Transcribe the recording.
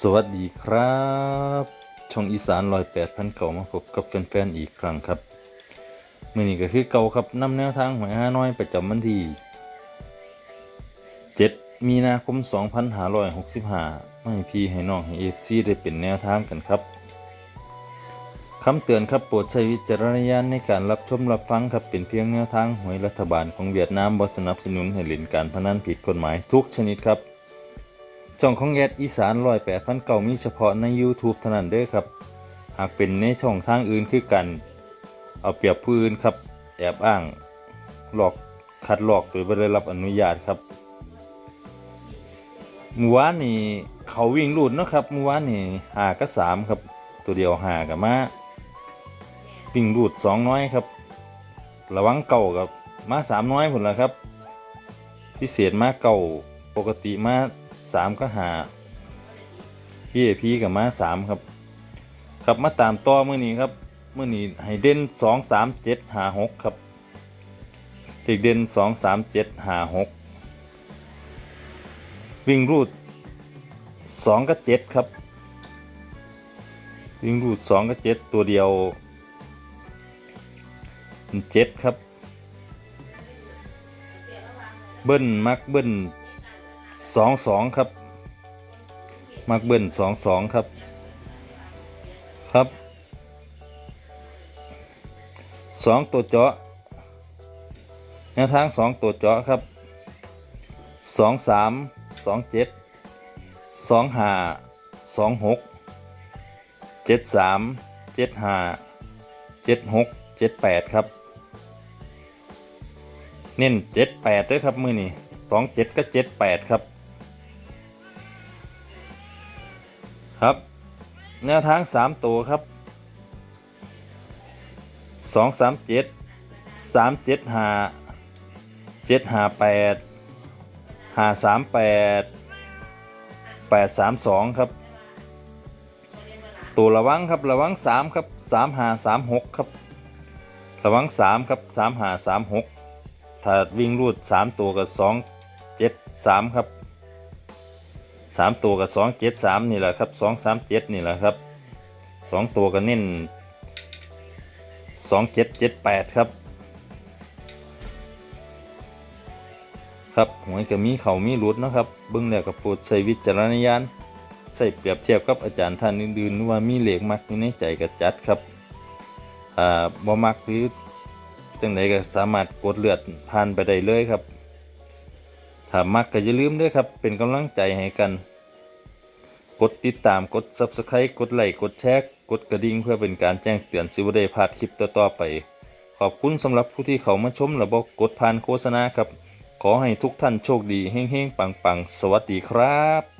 สวัสดีครับ ช่องอีสานลอยแปดพันเก่ามาพบกับแฟนๆอีกครั้งครับมื่อนี้ก็คือเก่าครับนำแนวทางหวยห้าน้อยประจำวันที่ 7 มีนาคม 2565ไม่พี่ให้น้องให้เอฟซีได้เป็นแนวทางกันครับคำเตือนครับโปรดใช้วิจารณญาณในการรับชมรับฟังครับเป็นเพียงแนวทางหวยรัฐบาลของเวียดนามบสนับสนุนให้เล่นการพนันผิดกฎหมายทุกชนิดครับ ช่องของแอดอีสานร้อยแปดพันเก่ามีเฉพาะใน YouTube เท่านั้นเด้อครับ หากเป็นในช่องทางอื่นคือกัน เอาเปรียบผู้อื่นครับ แอบอ้างหลอกคัดหลอกโดยไม่ได้รับอนุญาตครับเมื่อวานนี่เขาวิ่งหลูดนะครับเมื่อวานนี่หาก็สามครับ ตัวเดียวหากับมาวิ่งหลูดสองน้อยครับ ระวังเก่ากับมาสามน้อยผลละครับ พิเศษมาเก่าปกติมา สามก็หาพี่เอพีกับมาสามครับครับมาตามต่อเมื่อนี้ครับเมื่อนี้ให้เด่นสองสามเจ็ดหาหกครับเด็กเด่นสองสามเจ็ดหาหกวิ่งรูดสองกับเจ็ดครับ วิ่งรูดสองกับเจ็ดตัวเดียวเจ็ดครับ เบิ้ลมักเบิ้ล สองสองครับ มักเบิ้ลสองสองครับ ครับสองตัวเจาะแนวทางสองตัวเจาะครับสองสามสองเจ็ดสองห้าสองหกเจ็ดสามเจ็ดห้าเจ็ดหกเจ็ดแปดครับ เน้นเจ็ดแปดด้วยครับมือนี่ส องเจ็ดก็เจ็ดแปดครับ ครับแนวทางสามตัวครับสองสามเจ็ดสามเจ็ดห้าเจ็ดห้าแปดห้าสามแปดแปดสามสองครับ ตัวระวังครับระวังสามครับสามห้าสามหกครับ ระวังสามครับสามห้าสามหกถ้าวิ่งรูดสามตัวกับสอง จ็ดสามครับสามตัวกับสองเจ็ดสามนี่แหละครับสองสามเจ็ดนี่แหละครับสองตัวก็เน้นสองเจ็ดเจ็ดแปดครับ ครับหวยก็มีเขามีรุดนะครับเบื้องแรกกับโปรดใช้วิจารณญาณใส่เปรียบเทียบกับอาจารย์ท่านอื่นๆว่ามีเหล็กมักอยู่ในใจกับจัดครับอ่าบ่มักหรือจังไดก็สามารถกดเลือดผ่านไปได้เลยครับ ถ้ามักก็อย่าลืมด้วยครับ เป็นกำลังใจให้กัน กดติดตามกด Subscribe กดไลค์กดแชร์กดกระดิ่งเพื่อเป็นการแจ้งเตือนสิวได้พลาดคลิปต่อๆไป ขอบคุณสำหรับผู้ที่เขามาชมและบอกกดผ่านโฆษณาครับ ขอให้ทุกท่านโชคดีเฮ้งๆ ปังๆ สวัสดีครับ